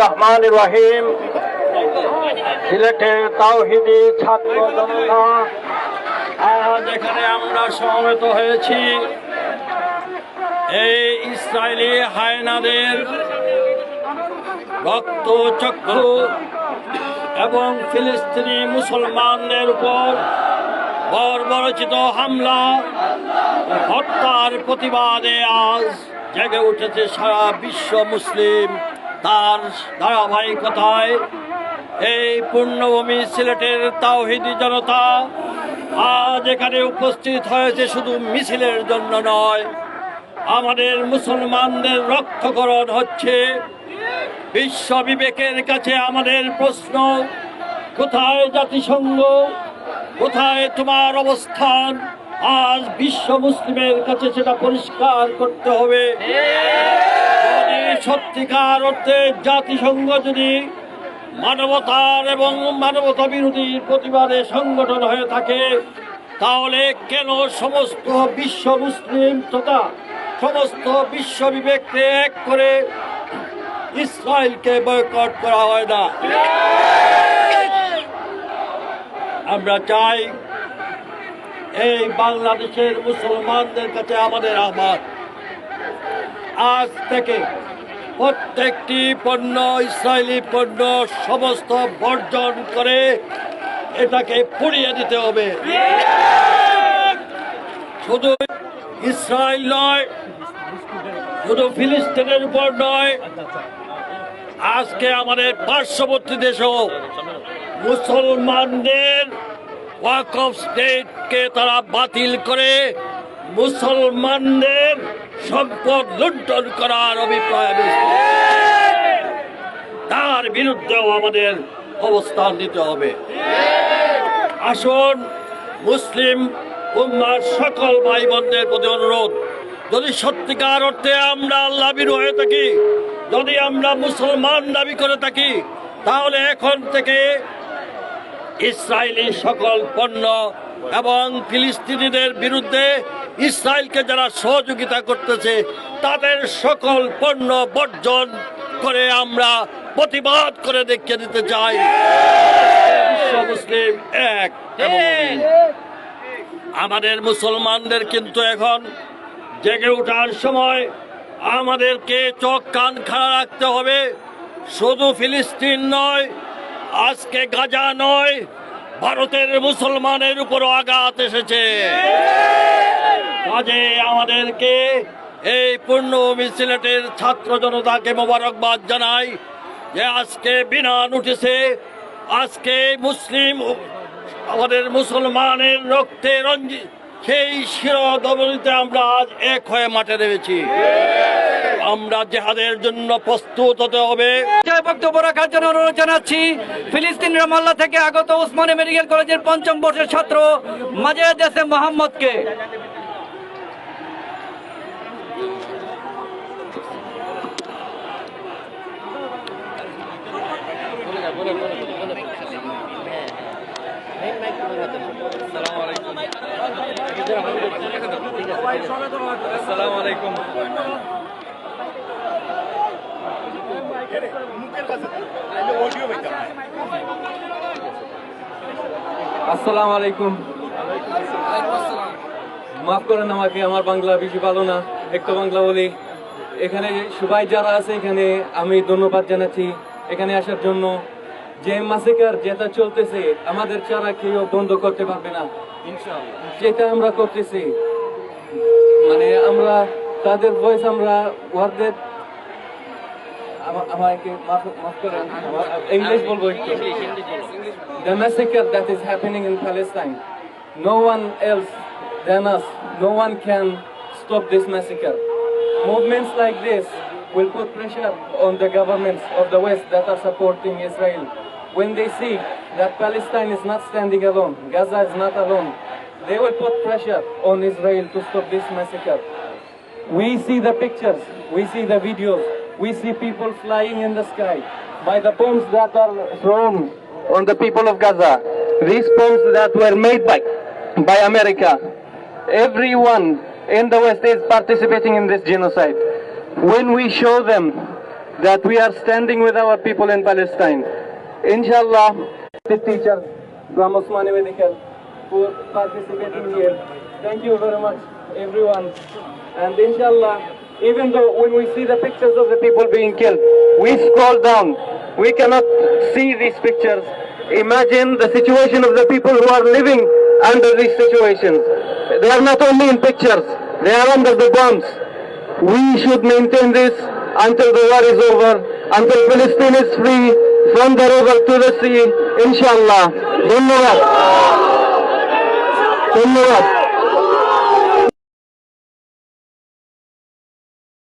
রহমান রহিম। সিলেটের তাওহিদি ছাত্র জনতা আজ এখানে আমরা সমবেত হয়েছি। এই ইসরায়েলি হায়নাদের রক্ত চক্ষু এবং ফিলিস্তিনি মুসলমানদের উপর বর্বরচিত হামলা হত্যার প্রতিবাদে আজ জেগে উঠেছে সারা বিশ্ব মুসলিম তার ধারাবাহিকতায়। এই পূর্ণভূমি সিলেটের তাওহিদি জনতা আজ এখানে উপস্থিত হয়েছে শুধু মিছিলের জন্য নয়, আমাদের মুসলমানদের রক্তকরণ হচ্ছে। বিশ্ব বিবেকের কাছে আমাদের প্রশ্ন, কোথায় জাতিসংঘ? কোথায় তোমার অবস্থান? আজ বিশ্ব মুসলিমের কাছে সেটা পরিষ্কার করতে হবে। যদি সত্যিকার অর্থে জাতিসংঘ যদি মানবতার এবং মানবতা বিরোধী প্রতিবাদে সংগঠন হয়ে থাকে, তাহলে কেন সমস্ত বিশ্ব মুসলিম তথা সমস্ত বিশ্ব বিবেককে এক করে ইসরায়েলকে বয়কট করা হয় না? আমরা চাই এই বাংলাদেশের মুসলমানদের কাছে আমাদের আহ্বান। আজ থেকে প্রত্যেকটি পণ্য, ইসরায়েলি পণ্য সমস্ত বর্জন করে এটাকে পুড়িয়ে দিতে হবে। শুধু ইসরায়েল নয়, শুধু ফিলিস্তিনের উপর নয়, আজকে আমাদের পার্শ্ববর্তী দেশও মুসলমানদের ওয়াক অফ স্টেটকে তারা বাতিল করে মুসলমানদের সম্পদ লুণ্ঠন করার অভিপ্রায় তার বিরুদ্ধেও আমাদের অবস্থান নিতে হবে। আসুন, মুসলিম উম্মার সকল ভাই বোনদের প্রতি অনুরোধ, যদি সত্যিকার অর্থে আমরা আল্লাহ বিরু হয়ে থাকি, যদি আমরা মুসলমান দাবি করে থাকি, তাহলে এখন থেকে ইসরায়েলি সকল পণ্য এবং ফিলিস্তিনিদের বিরুদ্ধে ইসরায়েলকে যারা সহযোগিতা করতেছে, তাদের সকল পণ্য বর্জন করে আমরা প্রতিবাদ করে দেখিয়ে দিতে চাই। মুসলিম এক আমাদের মুসলমানদের কিন্তু এখন জেগে ওঠার সময় আমাদেরকে চোখ কান খাড়া রাখতে হবে। শুধু ফিলিস্তিন নয় আজকে গাজা নয়, ভারতের মুসলমানের উপরও আঘাত এসেছে। কাজে আমাদেরকে এই পূর্ণ সিলেটের ছাত্র জনতাকে মোবারকবাদ জানাই যে আজকে বিনা নোটিসে আজকে মুসলিম আমাদের মুসলমানের রক্তে রঞ্জিত সেই শিরোদমনিতে আমরা আজ এক হয়ে মাঠে নেমেছি। আমরা জেহাদের জন্য প্রস্তুত হতে হবে। পর্যায়ে বক্তব্য রাখার জন্য অনুরোধ জানাচ্ছি। ফিলিস্তিন রামাল্লা থেকে আগত উসমানী মেডিকেল কলেজের পঞ্চম বর্ষের ছাত্র মাজেদ এস এম মোহাম্মদকে। আসসালামু আলাইকুম। আসসালামু আলাইকুম। মাফ করেন আমাকে আমার বাংলা বেশি ভালো না একটু বাংলা বলি। এখানে সবাই যারা আছে এখানে আমি ধন্যবাদ জানাচ্ছি। এখানে আসার জন্য যে মাসিকার যেটা চলতেছে আমাদের ছাড়া কেউ বন্ধ করতে পারবে না। যেটা আমরা করতেছি মানে আমরা তাদের ভয়েস আমরা ওয়ার্ডের আমাকে মাফ মাফ করেন ইংলিশ বলবো একটু The massacre that is happening in Palestine, no one else than us, no one can stop this massacre. Movements like this will put pressure on the governments of the West that are supporting Israel. When they see that Palestine is not standing alone, Gaza is not alone, they will put pressure on Israel to stop this massacre. We see the pictures, we see the videos, we see people flying in the sky by the bombs that are thrown on the people of Gaza. These bombs that were made by, by America. Everyone in the West is participating in this genocide. When we show them that we are standing with our people in Palestine. Inshallah, the teachers from Osmani Medical for participating here. Thank you very much, everyone. And inshallah, even though when we see the pictures of the people being killed, we scroll down, we cannot see these pictures. Imagine the situation of the people who are living under these situations. They are not only in pictures, they are under the bombs. We should maintain this until the war is over, until Palestine is free from the river to the sea, inshallah. Dhunnuwad. Dhunnuwad.